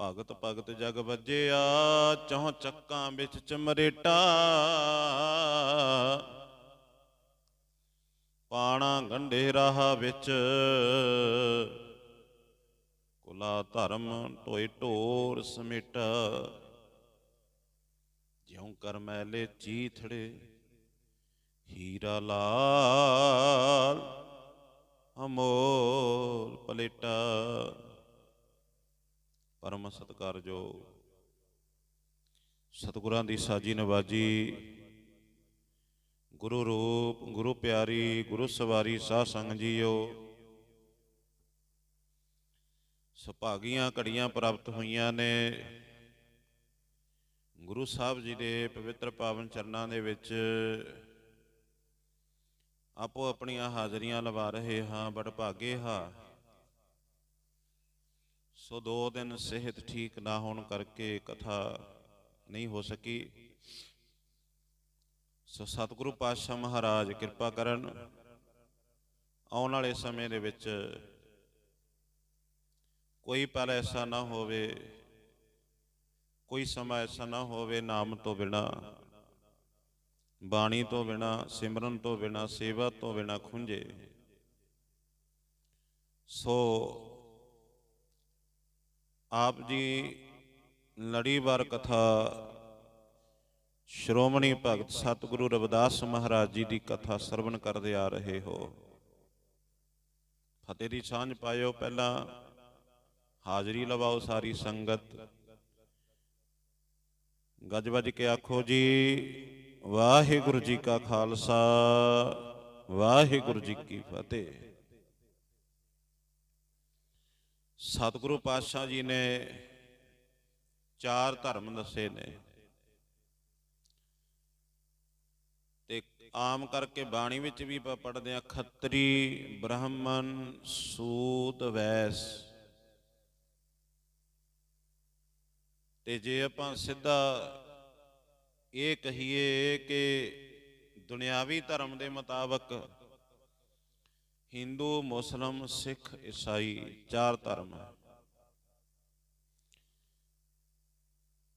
ਭਗਤ ਭਗਤ ਜਗ ਵੱਜਿਆ ਚੌ ਚੱਕਾਂ ਵਿੱਚ ਚਮਰੇਟਾ। ਪਾਣਾ ਗੰਢੇ ਰਾਹ ਵਿੱਚ ਕੁਲਾ ਧਰਮ ਢੋਏ ਢੋਰ ਸਮੇਟਾ। ਜਿਉ ਕਰ ਮੈਲੇ ਚੀਥੜੇ, ਹੀਰਾ ਲਾਲ, ਅਮੋਲ ਪਲੇਟਾ। ਪਰਮ ਸਤਿਕਾਰਜੋ ਸਤਿਗੁਰਾਂ ਦੀ ਸਾਜੀ ਨਵਾਜੀ। ਗੁਰੂ ਰੂਪ, ਗੁਰੂ ਪਿਆਰੀ, ਗੁਰੂ ਸਵਾਰੀ ਸਾਧ ਸੰਗ ਜੀਓ। ਸੁਭਾਗੀਆਂ ਘੜੀਆਂ ਪ੍ਰਾਪਤ ਹੋਈਆਂ ਨੇ। ਗੁਰੂ ਸਾਹਿਬ ਜੀ ਦੇ ਪਵਿੱਤਰ ਪਾਵਨ ਚਰਨਾਂ ਦੇ ਵਿੱਚ ਆਪੋ ਆਪਣੀਆਂ ਹਾਜ਼ਰੀਆਂ ਲਵਾ ਰਹੇ ਹਾਂ, ਬੜ ਭਾਗੇ ਹਾਂ। ਸੋ ਦੋ ਦਿਨ ਸਿਹਤ ਠੀਕ ਨਾ ਹੋਣ ਕਰਕੇ ਕਥਾ ਨਹੀਂ ਹੋ ਸਕੀ। ਸੋ ਸਤਿਗੁਰੂ ਪਾਤਸ਼ਾਹ ਮਹਾਰਾਜ ਕਿਰਪਾ ਕਰਨ, ਆਉਣ ਵਾਲੇ ਸਮੇਂ ਦੇ ਵਿੱਚ ਕੋਈ ਪਲ ਐਸਾ ਨਾ ਹੋਵੇ, ਕੋਈ ਸਮਾਂ ਐਸਾ ਨਾ ਹੋਵੇ ਨਾਮ ਤੋਂ ਬਿਨਾ, ਬਾਣੀ ਤੋਂ ਬਿਨਾ, ਸਿਮਰਨ ਤੋਂ ਬਿਨਾ, ਸੇਵਾ ਤੋਂ ਬਿਨਾ ਖੁੰਝੇ। ਸੋ ਆਪ ਜੀ ਲੜੀਵਾਰ ਕਥਾ ਸ਼੍ਰੋਮਣੀ ਭਗਤ ਸਤਿਗੁਰੂ ਰਵਿਦਾਸ ਮਹਾਰਾਜ ਜੀ ਦੀ ਕਥਾ ਸਰਵਣ ਕਰਦੇ ਆ ਰਹੇ ਹੋ। ਫਤਿਹ ਦੀ ਸਾਂਝ ਪਾਇਓ ਪਹਿਲਾਂ, ਹਾਜ਼ਰੀ ਲਵਾਓ ਸਾਰੀ ਸੰਗਤ। ਗੱਜ ਵੱਜ ਕੇ ਆਖੋ ਜੀ, ਵਾਹਿਗੁਰੂ ਜੀ ਕਾ ਖਾਲਸਾ, ਵਾਹਿਗੁਰੂ ਜੀ ਕੀ ਫਤਿਹ। ਸਤਿਗੁਰੂ ਪਾਤਸ਼ਾਹ ਜੀ ਨੇ ਚਾਰ ਧਰਮ ਦੱਸੇ ਨੇ। ਤੇ ਆਮ ਕਰਕੇ ਬਾਣੀ ਵਿੱਚ ਵੀ ਆਪਾਂ ਪੜ੍ਹਦੇ ਆ ਖੱਤਰੀ, ਬ੍ਰਾਹਮਣ, ਸੂਤ, ਵੈਸ। ਤੇ ਜੇ ਆਪਾਂ ਸਿੱਧਾ ਇਹ ਕਹੀਏ ਕਿ ਦੁਨਿਆਵੀ ਧਰਮ ਦੇ ਮੁਤਾਬਕ ਹਿੰਦੂ, ਮੁਸਲਮ, ਸਿੱਖ, ਈਸਾਈ ਚਾਰ ਧਰਮ ਹੈ।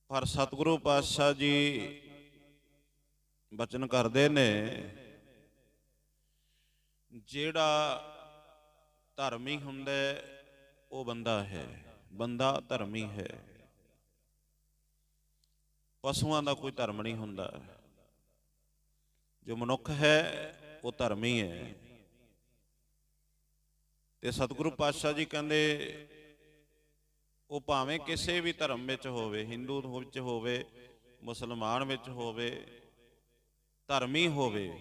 ਪਰ ਸਤਿਗੁਰੂ ਪਾਤਸ਼ਾਹ ਜੀ ਬਚਨ ਕਰਦੇ ਨੇ, ਜਿਹੜਾ ਧਰਮੀ ਹੁੰਦਾ ਉਹ ਬੰਦਾ ਹੈ। ਬੰਦਾ ਧਰਮੀ ਹੈ। ਪਸ਼ੂਆਂ ਦਾ ਕੋਈ ਧਰਮ ਨਹੀਂ ਹੁੰਦਾ। ਜੋ ਮਨੁੱਖ ਹੈ, ਉਹ ਧਰਮੀ ਹੈ। ਤੇ ਸਤਿਗੁਰੂ ਪਾਤਸ਼ਾਹ ਜੀ ਕਹਿੰਦੇ, ਉਹ ਭਾਵੇਂ ਕਿਸੇ ਵੀ ਧਰਮ ਵਿੱਚ ਹੋਵੇ, ਹਿੰਦੂ ਵਿੱਚ ਹੋਵੇ, ਮੁਸਲਮਾਨ ਵਿੱਚ ਹੋਵੇ, ਧਰਮੀ ਹੋਵੇ,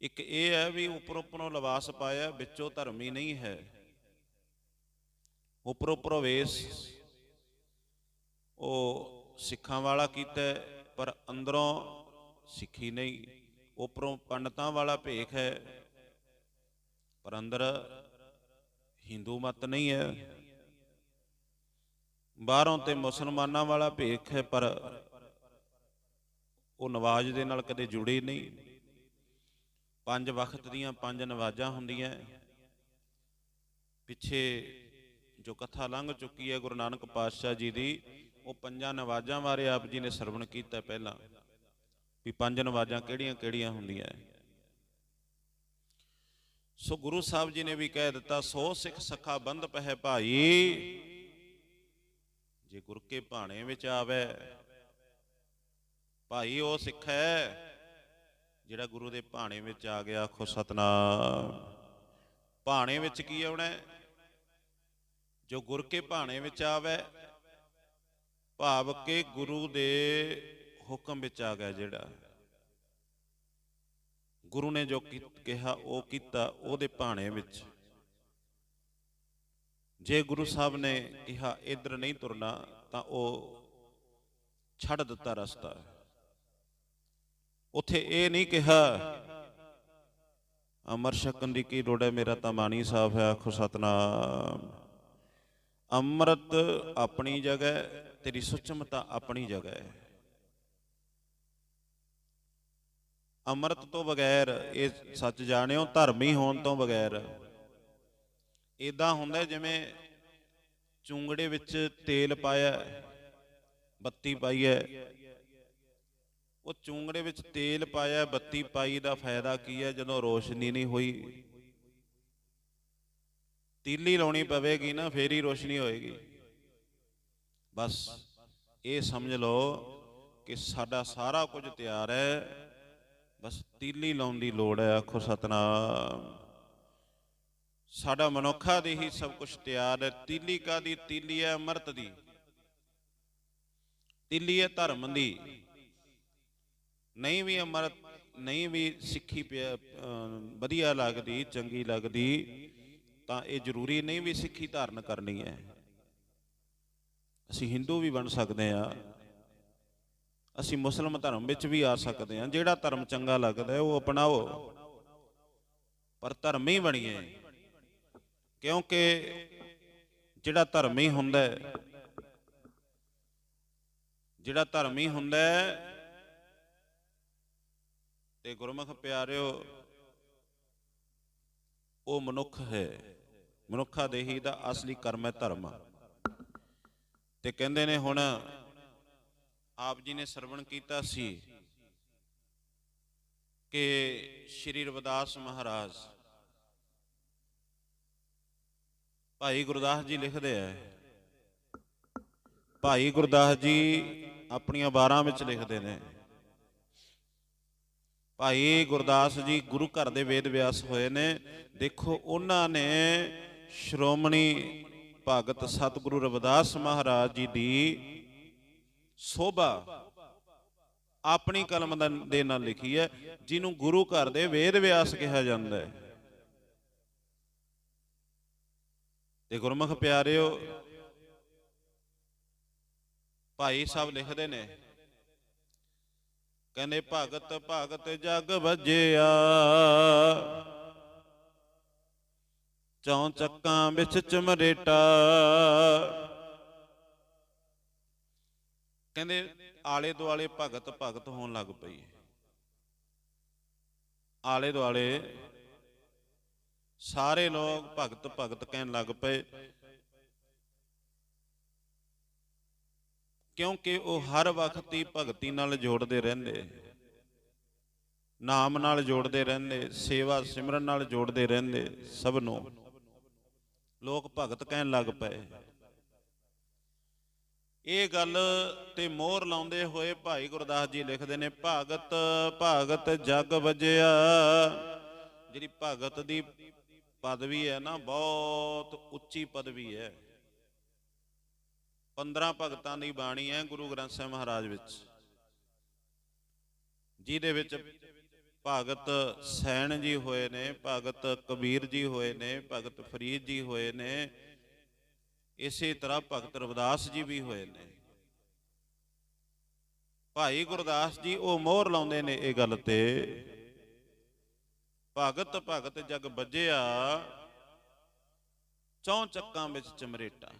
ਇੱਕ ਇਹ ਹੈ ਵੀ ਉੱਪਰ ਉੱਪਰੋਂ ਲਿਬਾਸ ਪਾਇਆ, ਵਿੱਚੋਂ ਧਰਮੀ ਨਹੀਂ ਹੈ। ਉੱਪਰੋਂ ਪ੍ਰਵੇਸ਼ ਉਹ ਸਿੱਖਾਂ ਵਾਲਾ ਕੀਤਾ ਪਰ ਅੰਦਰੋਂ ਸਿੱਖੀ ਨਹੀਂ, ਉੱਪਰੋਂ ਪੰਡਤਾਂ ਵਾਲਾ ਭੇਖ ਹੈ ਪਰ ਅੰਦਰ ਹਿੰਦੂ ਮਤ ਨਹੀਂ ਹੈ। ਬਾਹਰੋਂ ਤੇ ਮੁਸਲਮਾਨਾਂ ਵਾਲਾ ਭੇਖ ਹੈ, ਪਰ ਉਹ ਨਵਾਜ਼ ਦੇ ਨਾਲ ਕਦੇ ਜੁੜੇ ਨਹੀਂ। ਪੰਜ ਵਕਤ ਦੀਆਂ ਪੰਜ ਨਵਾਜ਼ਾਂ ਹੁੰਦੀਆਂ ਪਿੱਛੇ ਜੋ ਕਥਾ ਲੰਘ ਚੁੱਕੀ ਹੈ ਗੁਰੂ ਨਾਨਕ ਪਾਤਸ਼ਾਹ ਜੀ ਦੀ, ਉਹ ਪੰਜਾਂ ਨਵਾਜ਼ਾਂ ਬਾਰੇ ਆਪ ਜੀ ਨੇ ਸਰਵਣ ਕੀਤਾ ਪਹਿਲਾਂ। ਵੀ ਪੰਜ ਨਵਾਜ਼ਾਂ ਕਿਹੜੀਆਂ ਕਿਹੜੀਆਂ ਹੁੰਦੀਆਂ ਹੈ? ਸੋ ਗੁਰੂ ਸਾਹਿਬ ਜੀ ਨੇ ਵੀ ਕਹਿ ਦਿੱਤਾ, ਸੋ ਸਿੱਖ ਸਖਾ ਬੰਧ ਪਹਿ ਭਾਈ। ਜੇ ਗੁਰ ਕੇ ਭਾਣੇ ਵਿੱਚ ਆਵੇ, ਭਾਈ ਉਹ ਸਿੱਖ ਹੈ ਜਿਹੜਾ ਗੁਰੂ ਦੇ ਭਾਣੇ ਵਿੱਚ ਆ ਗਿਆ, ਆਖੋ ਸਤਨਾਮ। ਭਾਣੇ ਵਿੱਚ ਕੀ ਆਉਣਾ ਜੋ ਗੁਰ ਕੇ ਭਾਣੇ ਵਿੱਚ ਆਵੇ, ਭਾਵ ਕੇ ਗੁਰੂ ਦੇ ਹੁਕਮ ਵਿੱਚ ਆ ਗਿਆ ਜਿਹੜਾ। ਗੁਰੂ ਨੇ ਜੋ ਕੀ- ਕਿਹਾ, ਉਹ ਕੀਤਾ ਉਹਦੇ ਭਾਣੇ ਵਿੱਚ। ਜੇ ਗੁਰੂ ਸਾਹਿਬ ਨੇ ਕਿਹਾ, ਇਧਰ ਨਹੀਂ ਤੁਰਨਾ, ਤਾਂ ਉਹ ਛੱਡ ਦਿੱਤਾ ਰਸਤਾ। ਉਥੇ ਇਹ ਨਹੀਂ ਕਿਹਾ, ਅਮਰ ਛਕਣ ਦੀ ਕੀ ਲੋੜ ਹੈ, ਮੇਰਾ ਤਾਂ ਮਾਣੀ ਸਾਫ਼ ਹੈ, ਆਖੋ ਸਤਨਾਮ। ਅੰਮ੍ਰਿਤ ਆਪਣੀ ਜਗ੍ਹਾ ਤੇਰੀ ਸੁਚਮਤਾ ਆਪਣੀ ਜਗ੍ਹਾ ਹੈ। ਅੰਮ੍ਰਿਤ ਤੋਂ ਬਗੈਰ ਇਹ ਸੱਚ ਜਾਣਿਓ, ਧਰਮੀ ਹੋਣ ਤੋਂ ਬਗੈਰ। ਇਦਾਂ ਹੁੰਦਾ ਜਿਵੇਂ ਚੁੰਗੜੇ ਵਿੱਚ ਤੇਲ ਪਾਇਆ, ਬੱਤੀ ਪਾਈ ਹੈ ਉਹ ਚੁੰਗੜੇ ਵਿੱਚ ਤੇਲ ਪਾਇਆ, ਬੱਤੀ ਪਾਈ ਦਾ ਫਾਇਦਾ ਕੀ ਹੈ? ਜਦੋਂ ਰੋਸ਼ਨੀ ਨਹੀਂ ਹੋਈ। ਤੀਲੀ ਲਾਉਣੀ ਪਵੇਗੀ ਨਾ, ਫੇਰ ਹੀ ਰੋਸ਼ਨੀ ਹੋਏਗੀ। ਬਸ, ਇਹ ਸਮਝ ਲਓ ਕਿ ਸਾਡਾ ਸਾਰਾ ਕੁਝ ਤਿਆਰ ਹੈ। ਬਸ ਤੀਲੀ ਲਾਉਣ ਦੀ ਲੋੜ ਹੈ, ਆਖੋ ਸਤਨਾਮ। ਸਾਡਾ ਮਨੁੱਖਾ ਦੇ ਹੀ ਸਭ ਕੁਝ ਤਿਆਰ ਹੈ, ਤੀਲੀ ਕਾ ਦੀ ਤੀਲੀ ਹੈ ਅਮਰਤ ਦੀ। ਤੀਲੀ ਹੈ ਧਰਮ ਦੀ। ਨਹੀਂ ਵੀ ਅਮਰਤ, ਨਹੀਂ ਵੀ ਸਿੱਖੀ ਪਿਆ- ਵਧੀਆ ਲੱਗਦੀ, ਚੰਗੀ ਲੱਗਦੀ, ਤਾਂ ਇਹ ਜ਼ਰੂਰੀ ਨਹੀਂ ਵੀ ਸਿੱਖੀ ਧਾਰਨ ਕਰਨੀ ਹੈ। ਅਸੀਂ ਹਿੰਦੂ ਵੀ ਬਣ ਸਕਦੇ ਆ ਅਸੀਂ ਮੁਸਲਮ ਧਰਮ ਵਿੱਚ ਵੀ ਆ ਸਕਦੇ ਹਾਂ। ਜਿਹੜਾ ਧਰਮ ਚੰਗਾ ਲੱਗਦਾ ਉਹ ਅਪਣਾਓ। ਪਰ ਧਰਮੀ ਬਣੀਏ। ਕਿਉਂਕਿ ਜਿਹੜਾ ਧਰਮੀ ਹੁੰਦਾ ਹੈ, ਜਿਹੜਾ ਧਰਮੀ ਹੁੰਦਾ ਹੈ, ਤੇ ਗੁਰਮੁਖ ਪਿਆਰਿਓ, ਉਹ ਮਨੁੱਖ ਹੈ। ਮਨੁੱਖਾ ਦੇਹੀ ਦਾ ਅਸਲੀ ਕਰਮ ਹੈ ਧਰਮ। ਤੇ ਕਹਿੰਦੇ ਨੇ ਹੁਣ ਆਪ ਜੀ ਨੇ ਸਰਵਣ ਕੀਤਾ ਸੀ ਕਿ ਸ਼੍ਰੀ ਰਵਿਦਾਸ ਮਹਾਰਾਜ ਭਾਈ ਗੁਰਦਾਸ ਜੀ ਲਿਖਦੇ ਆ। ਭਾਈ ਗੁਰਦਾਸ ਜੀ ਆਪਣੀਆਂ 12 ਵਿੱਚ ਲਿਖਦੇ ਨੇ। ਭਾਈ ਗੁਰਦਾਸ ਜੀ ਗੁਰੂ ਘਰ ਦੇ ਵੇਦ ਵਿਆਸ ਹੋਏ ਨੇ। ਦੇਖੋ, ਉਹਨਾਂ ਨੇ ਸ਼੍ਰੋਮਣੀ ਭਗਤ ਸਤਿਗੁਰੂ ਰਵਿਦਾਸ ਮਹਾਰਾਜ ਜੀ ਦੀ ਸੋਭਾ ਆਪਣੀ ਕਲਮ ਦੇ ਨਾਲ ਲਿਖੀ ਹੈ, ਜਿਹਨੂੰ ਗੁਰੂ ਘਰ ਦੇ ਵੇਦ ਵਿਆਸ ਕਿਹਾ ਜਾਂਦਾ ਹੈ। ਤੇ ਗੁਰਮੁਖ ਪਿਆਰਿਓ, ਭਾਈ ਸਾਹਿਬ ਲਿਖਦੇ ਨੇ। ਕਹਿੰਦੇ, ਭਗਤ ਭਗਤ ਜਗ ਵੱਜਿਆ। ਚੌਂ ਚੱਕਾਂ ਵਿੱਚ ਚਮਰੇਟਾ। ਕਹਿੰਦੇ ਆਲੇ ਦੁਆਲੇ ਭਗਤ ਭਗਤ ਹੋਣ ਲੱਗ ਪਈ ਆਲੇ ਦੁਆਲੇ ਸਾਰੇ ਲੋਕ ਭਗਤ ਭਗਤ ਕਹਿਣ ਲੱਗ ਪਏ। ਕਿਉਂਕਿ ਉਹ ਹਰ ਵਕਤ ਹੀ ਭਗਤੀ ਨਾਲ ਜੋੜਦੇ ਰਹਿੰਦੇ, ਨਾਮ ਨਾਲ ਜੋੜਦੇ ਰਹਿੰਦੇ, ਸੇਵਾ ਸਿਮਰਨ ਨਾਲ ਜੋੜਦੇ ਰਹਿੰਦੇ ਸਭ ਨੂੰ। ਲੋਕ ਭਗਤ ਕਹਿਣ ਲੱਗ ਪਏ। ਇਹ ਗੱਲ ਤੇ ਮੋਹਰ ਲਾਉਂਦੇ ਹੋਏ ਭਾਈ ਗੁਰਦਾਸ ਜੀ ਲਿਖਦੇ ਨੇ, ਭਗਤ, ਭਾਗਤ ਜਗ ਵਜਿਆ। ਜਿਹੜੀ ਭਗਤ ਦੀ ਪਦਵੀ ਹੈ ਨਾ, ਬਹੁਤ ਉੱਚੀ ਪਦਵੀ ਹੈ। 15 ਭਗਤਾਂ ਦੀ ਬਾਣੀ ਹੈ ਗੁਰੂ ਗ੍ਰੰਥ ਸਾਹਿਬ ਮਹਾਰਾਜ ਵਿੱਚ, ਜਿਹਦੇ ਵਿੱਚ ਭਗਤ ਸੈਣ ਜੀ ਹੋਏ ਨੇ, ਭਗਤ ਕਬੀਰ ਜੀ ਹੋਏ ਨੇ, ਭਗਤ ਫਰੀਦ ਜੀ ਹੋਏ ਨੇ ਇਸੇ ਤਰ੍ਹਾਂ ਭਗਤ ਰਵਿਦਾਸ ਜੀ ਵੀ ਹੋਏ ਨੇ। ਭਾਈ ਗੁਰਦਾਸ ਜੀ, ਉਹ ਮੋਹਰ ਲਾਉਂਦੇ ਨੇ ਇਹ ਗੱਲ ਤੇ। ਭਗਤ ਭਗਤ ਜਗ ਵੱਜਿਆ, ਚੌਂ ਚੱਕਾਂ ਵਿੱਚ ਚਮਰੇਟਾ।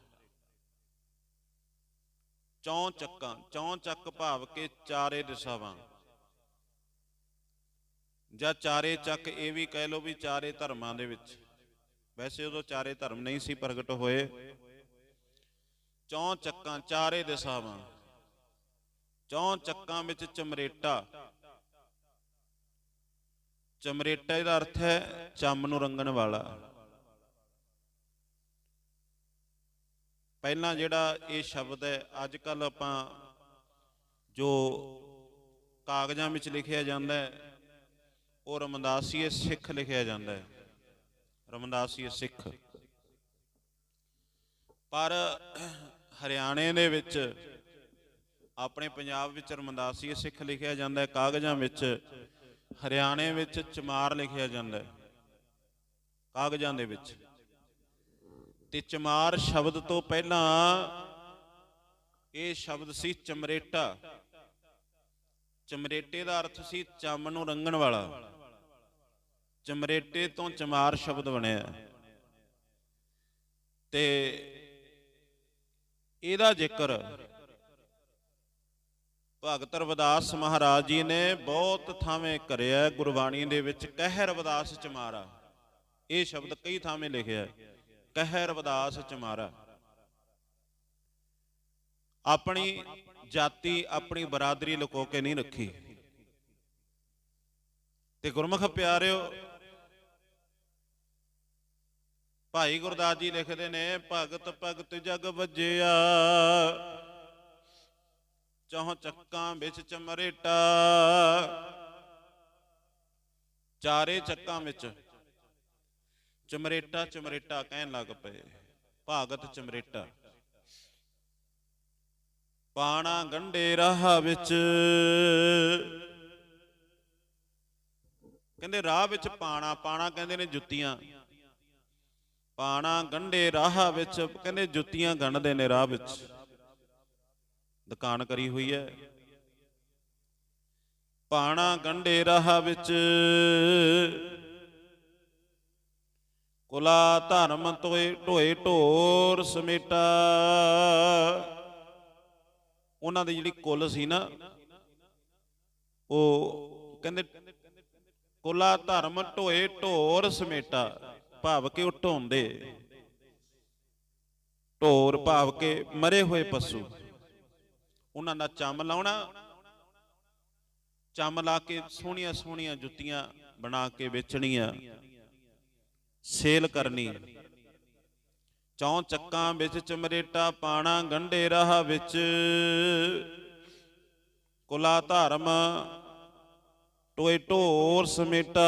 ਚੌਂ ਚੱਕਾਂ, ਚੌਂ ਚੱਕ ਭਾਵ ਕੇ ਚਾਰੇ ਦਿਸ਼ਾਵਾਂ। ਜਾਂ ਚਾਰੇ ਚੱਕ ਇਹ ਵੀ ਕਹਿ ਲਓ ਵੀ ਚਾਰੇ ਧਰਮਾਂ ਦੇ ਵਿੱਚ। ਵੈਸੇ ਉਦੋਂ ਚਾਰੇ ਧਰਮ ਨਹੀਂ ਸੀ ਪ੍ਰਗਟ ਹੋਏ। ਚੌਂ ਚੱਕਾਂ ਚਾਰੇ ਦਿਸ਼ਾਵਾਂ ਚੌਂ ਚੱਕਾਂ ਵਿੱਚ ਚਮਰੇਟਾ। ਚਮਰੇਟਾ ਇਹਦਾ ਅਰਥ ਹੈ ਚੰਮ ਨੂੰ ਰੰਗਣ ਵਾਲਾ। ਪਹਿਲਾਂ ਜਿਹੜਾ ਇਹ ਸ਼ਬਦ ਹੈ ਅੱਜ ਕੱਲ ਆਪਾਂ ਜੋ ਕਾਗਜ਼ਾਂ ਵਿੱਚ ਲਿਖਿਆ ਜਾਂਦਾ ਹੈ, ਉਹ ਰਮਦਾਸੀਏ ਸਿੱਖ ਲਿਖਿਆ ਜਾਂਦਾ ਹੈ। ਰਮਦਾਸੀਏ ਸਿੱਖ। ਪਰ ਹਰਿਆਣੇ ਦੇ ਵਿੱਚ ਆਪਣੇ ਪੰਜਾਬ ਵਿੱਚ ਰਮਦਾਸੀਏ ਸਿੱਖ ਲਿਖਿਆ ਜਾਂਦਾ ਹੈ, ਕਾਗਜ਼ਾਂ ਵਿੱਚ ਹਰਿਆਣੇ ਵਿੱਚ ਚਮਾਰ ਲਿਖਿਆ ਜਾਂਦਾ ਹੈ, ਕਾਗਜ਼ਾਂ ਦੇ ਵਿੱਚ। ਤੇ ਚਮਾਰ ਸ਼ਬਦ ਤੋਂ ਪਹਿਲਾਂ ਇਹ ਸ਼ਬਦ ਸੀ ਚਮਰੇਟਾ। ਚਮਰੇਟੇ ਦਾ ਅਰਥ ਸੀ ਚੰਮ ਨੂੰ ਰੰਗਣ ਵਾਲਾ। ਚਮਰੇਟੇ ਤੋਂ ਚਮਾਰ ਸ਼ਬਦ ਬਣਿਆ। ਤੇ ਇਹਦਾ ਜ਼ਿਕਰ ਭਗਤ ਰਵਿਦਾਸ ਮਹਾਰਾਜ ਜੀ ਨੇ ਬਹੁਤ ਥਾਵੇਂ ਕਰਿਆ ਗੁਰਬਾਣੀ ਦੇ ਵਿੱਚ ਕਹਿ ਰਵਿਦਾਸ ਚਮਾਰਾ ਇਹ ਸ਼ਬਦ ਕਈ ਥਾਵੇਂ ਲਿਖਿਆ ਹੈ ਕਹਿ ਰਵਿਦਾਸ ਚਮਾਰਾ ਆਪਣੀ ਜਾਤੀ, ਆਪਣੀ ਬਰਾਦਰੀ ਲੁਕੋ ਕੇ ਨਹੀਂ ਰੱਖੀ। ਤੇ ਗੁਰਮੁਖ ਪਿਆਰਿਓ ਭਾਈ ਗੁਰਦਾਸ ਜੀ ਲਿਖਦੇ ਨੇ, ਭਗਤ ਭਗਤ ਜਗ ਵੱਜਿਆ। ਚੌਹ ਚੱਕਾਂ ਵਿੱਚ ਚਮਰੇਟਾ। ਚਾਰੇ ਚੱਕਾਂ ਵਿੱਚ ਚਮਰੇਟਾ ਚਮਰੇਟਾ ਕਹਿਣ ਲੱਗ ਪਏ। ਭਾਗਤ ਚਮਰੇਟਾ। ਪਾਣਾ ਗੰਡੇ ਰਾਹ ਵਿੱਚ। ਕਹਿੰਦੇ ਰਾਹ ਵਿੱਚ ਪਾਣਾ ਪਾਣਾ ਕਹਿੰਦੇ ਨੇ ਜੁੱਤੀਆਂ। ਪਾਣਾ ਗੰਢੇ ਰਾਹ ਵਿੱਚ, ਕਹਿੰਦੇ ਜੁੱਤੀਆਂ ਗੰਢਦੇ ਨੇ ਰਾਹ ਵਿੱਚ। ਦੁਕਾਨ ਕਰੀ ਹੋਈ ਹੈ। ਪਾਣਾ ਗੰਢੇ ਰਾਹ ਵਿੱਚ। ਕੁਲਾ ਧਰਮ ਤੋਏ ਢੋਏ ਢੋਰ ਸਮੇਟਾ। ਉਹਨਾਂ ਦੀ ਜਿਹੜੀ ਕੁੱਲ ਸੀ ਨਾ, ਉਹ ਕਹਿੰਦੇ ਕੁਲਾ ਧਰਮ ਢੋਏ ਢੋਰ ਸਮੇਟਾ। ਭਾਵ ਕਿ ਉਹ ਢੋਂਦੇ। ਢੋਰ ਭਾਵ ਕਿ ਮਰੇ ਹੋਏ ਪਸ਼ੂ। ਉਹਨਾਂ ਦਾ ਚੰਮ ਲਾਉਣਾ। ਚੰਮ ਲਾ ਕੇ ਸੋਹਣੀਆਂ ਸੋਹਣੀਆਂ ਜੁੱਤੀਆਂ ਬਣਾ ਕੇ ਵੇਚਣੀਆਂ। ਸੇਲ ਕਰਨੀ। ਚੌਂ ਚੱਕਾਂ ਵਿੱਚ ਚਮਰੇਟਾ ਪਾਣਾ, ਗੰਢੇ ਰਾਹ ਵਿੱਚ। ਕੁਲਾ ਧਰਮ ਟੋਏ ਢੋਰ ਸਮੇਟਾ,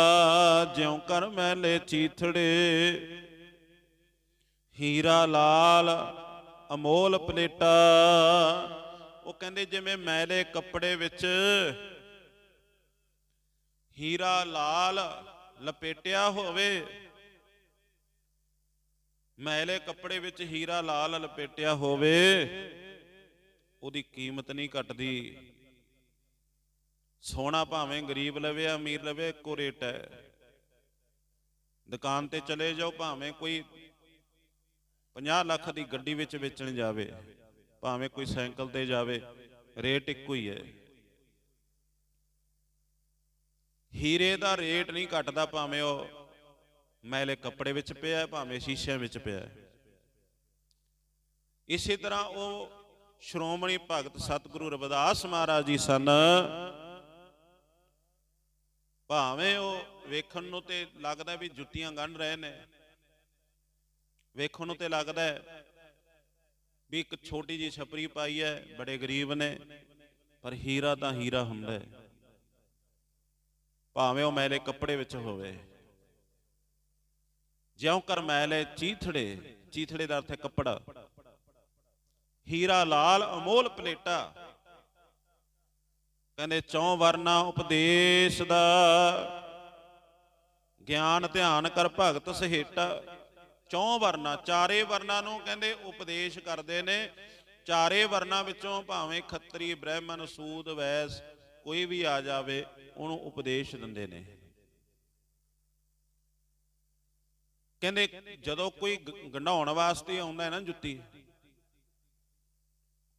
ਜਿਉ ਕਰ ਮੈਲੇ ਚੀਥੜੇ। ਹੀਰਾ ਲਾਲ ਅਮੋਲ ਪਲੇਟਾ। ਉਹ ਕਹਿੰਦੇ ਜਿਵੇਂ ਮੈਲੇ ਕੱਪੜੇ ਵਿੱਚ ਹੀਰਾ ਲਾਲ ਲਪੇਟਿਆ ਹੋਵੇ, ਮੈਲੇ ਕੱਪੜੇ ਵਿੱਚ ਹੀਰਾ ਲਾਲ ਲਪੇਟਿਆ ਹੋਵੇ, ਉਹਦੀ ਕੀਮਤ ਨਹੀਂ ਘਟਦੀ। ਸੋਨਾ ਭਾਵੇਂ ਗਰੀਬ ਲਵੇ ਅਮੀਰ ਲਵੇ, ਇੱਕੋ ਰੇਟ ਹੈ। ਦੁਕਾਨ ਤੇ ਚਲੇ ਜਾਓ, ਭਾਵੇਂ ਕੋਈ 50 ਲੱਖ ਦੀ ਗੱਡੀ ਵਿੱਚ ਵੇਚਣ ਜਾਵੇ, ਭਾਵੇਂ ਕੋਈ ਸਾਈਕਲ ਤੇ ਜਾਵੇ, ਰੇਟ ਇੱਕੋ ਹੀ ਹੈ। ਹੀਰੇ ਦਾ ਰੇਟ ਨਹੀਂ ਘਟਦਾ ਭਾਵੇਂ ਉਹ ਮੈਲੇ ਕੱਪੜੇ ਵਿੱਚ ਪਿਆ ਭਾਵੇਂ ਸ਼ੀਸ਼ਿਆਂ ਵਿੱਚ ਪਿਆ ਇਸੇ ਤਰ੍ਹਾਂ ਉਹ ਸ਼੍ਰੋਮਣੀ ਭਗਤ ਸਤਿਗੁਰੂ ਰਵਿਦਾਸ ਮਹਾਰਾਜ ਜੀ ਸਨ ਭਾਵੇਂ ਉਹ ਵੇਖਣ ਨੂੰ ਤੇ ਲੱਗਦਾ ਵੀ ਜੁੱਤੀਆਂ ਗੰਢ ਰਹੇ ਨੇ, ਵੇਖਣ ਨੂੰ ਤੇ ਲੱਗਦਾ ਵੀ ਇੱਕ ਛੋਟੀ ਜੀ ਛਪਰੀ ਪਾਈ ਹੈ, ਬੜੇ ਗਰੀਬ ਨੇ, ਪਰ ਹੀਰਾ ਤਾਂ ਹੀਰਾ ਹੁੰਦਾ ਹੈ। ਭਾਵੇਂ ਉਹ ਮੈਲੇ ਕੱਪੜੇ ਵਿੱਚ ਹੋਵੇ। ਜਿਉਂ ਕਰ ਮੈਲੇ ਚੀਥੜੇ ਚੀਥੜੇ ਦਾ ਅਰਥ ਹੈ ਕੱਪੜਾ। ਹੀਰਾ ਲਾਲ ਅਮੋਲ ਪਲੇਟਾ ਕਹਿੰਦੇ ਚੌ ਵਰਨਾ ਉਪਦੇਸ਼ ਦਾ। ਗਿਆਨ ਧਿਆਨ ਕਰ ਭਗਤ ਸਹੇਟਾ। ਚੌ ਵਰਨਾ, ਚਾਰੇ ਵਰਨਾ ਨੂੰ ਕਹਿੰਦੇ ਉਪਦੇਸ਼ ਕਰਦੇ ਨੇ। ਚਾਰੇ ਵਰਨਾ ਵਿੱਚੋਂ ਭਾਵੇਂ ਖੱਤਰੀ, ਬ੍ਰਾਹਮਣ, ਸੂਦ, ਵੈਸ ਕੋਈ ਵੀ ਆ ਜਾਵੇ, ਉਹਨੂੰ ਉਪਦੇਸ਼ ਦਿੰਦੇ ਨੇ। ਕਹਿੰਦੇ ਜਦੋਂ ਕੋਈ ਗੰਢਾਉਣ ਵਾਸਤੇ ਆਉਂਦਾ ਹੈ ਨਾ ਜੁੱਤੀ,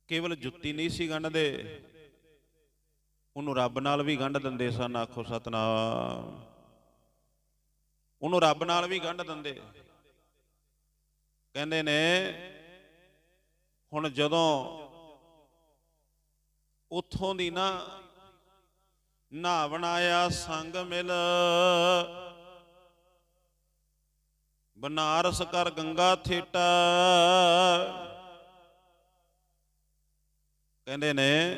ਕੇਵਲ ਜੁੱਤੀ ਨਹੀਂ ਸੀ ਗੰਢਦੇ। ਉਹਨੂੰ ਰੱਬ ਨਾਲ ਵੀ ਗੰਢ ਦਿੰਦੇ ਸਨ, ਆਖੋ ਸਤਨਾਮ। ਉਹਨੂੰ ਰੱਬ ਨਾਲ ਵੀ ਗੰਢ ਦਿੰਦੇ। ਕਹਿੰਦੇ ਨੇ, ਹੁਣ ਜਦੋਂ ਉਥੋਂ ਦੀ ਨਾ ਨਾਵਣ ਬਣਾਇਆ ਸੰਗ ਮਿਲ। ਬਨਾਰਸ ਕਰ ਗੰਗਾ ਥੇਟਾ। ਕਹਿੰਦੇ ਨੇ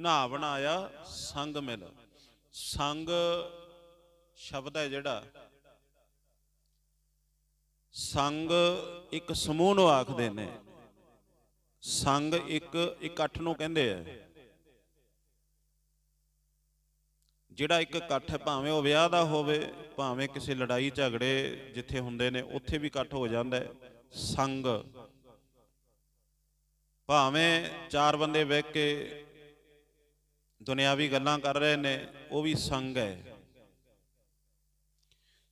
ਨਾਵਣ ਬਣਾਇਆ, ਸੰਗ ਮਿਲ। ਸੰਗ ਸ਼ਬਦ ਹੈ ਜਿਹੜਾ। ਸੰਗ ਇੱਕ ਸਮੂਹ ਨੂੰ ਆਖਦੇ ਨੇ। ਸੰਗ ਇੱਕ ਇਕੱਠ ਨੂੰ ਕਹਿੰਦੇ ਆ। ਜਿਹੜਾ ਇੱਕ ਇਕੱਠ ਭਾਵੇਂ ਉਹ ਵਿਆਹ ਦਾ ਹੋਵੇ, ਭਾਵੇਂ ਕਿਸੇ ਲੜਾਈ ਝਗੜੇ ਜਿੱਥੇ ਹੁੰਦੇ ਨੇ, ਉੱਥੇ ਵੀ ਇਕੱਠ ਹੋ ਜਾਂਦਾ ਹੈ। ਸੰਗ। ਭਾਵੇਂ ਚਾਰ ਬੰਦੇ ਬਹਿ ਕੇ ਦੁਨਿਆਵੀ ਗੱਲਾਂ ਕਰ ਰਹੇ ਨੇ, ਉਹ ਵੀ ਸੰਗ ਹੈ।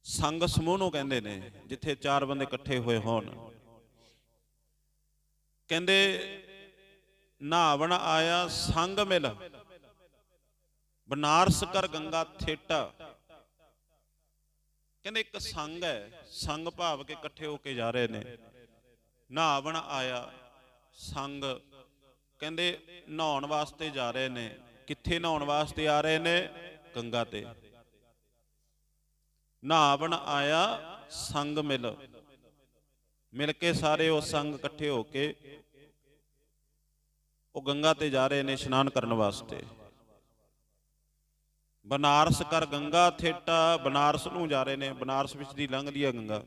ਸੰਗ ਸਮੂਹ ਨੂੰ ਕਹਿੰਦੇ ਨੇ, ਜਿੱਥੇ ਚਾਰ ਬੰਦੇ ਇਕੱਠੇ ਹੋਏ ਹੋਣ। ਕਹਿੰਦੇ ਨਾਵਣ ਆਇਆ, ਸੰਗ ਮਿਲ। ਬਨਾਰਸ ਕਰ ਗੰਗਾ ਥੇਟਾ। ਕਹਿੰਦੇ, ਇੱਕ ਸੰਗ ਹੈ, ਸੰਗ ਭਾਵ ਕੇ ਇਕੱਠੇ ਹੋ ਕੇ ਜਾ ਰਹੇ ਨੇ। ਨਾਵਣ ਆਇਆ, ਸੰਗ। ਕਹਿੰਦੇ, ਨਹਾਉਣ ਵਾਸਤੇ ਜਾ ਰਹੇ ਨੇ। ਕਿੱਥੇ ਨਹਾਉਣ ਵਾਸਤੇ ਆ ਰਹੇ ਨੇ? ਗੰਗਾ ਤੇ। ਨਹਾਵਣ ਆਇਆ ਸੰਗ ਮਿਲ। ਮਿਲ ਕੇ ਸਾਰੇ ਉਹ ਸੰਗ ਇਕੱਠੇ ਹੋ ਕੇ ਉਹ ਗੰਗਾ ਤੇ ਜਾ ਰਹੇ ਨੇ ਇਸ਼ਨਾਨ ਕਰਨ ਵਾਸਤੇ। ਬਨਾਰਸ ਕਰ ਗੰਗਾ ਥੇਟਾ, ਬਨਾਰਸ ਨੂੰ ਜਾ ਰਹੇ ਨੇ। ਬਨਾਰਸ ਵਿੱਚ ਦੀ ਲੰਘਦੀ ਹੈ ਗੰਗਾ।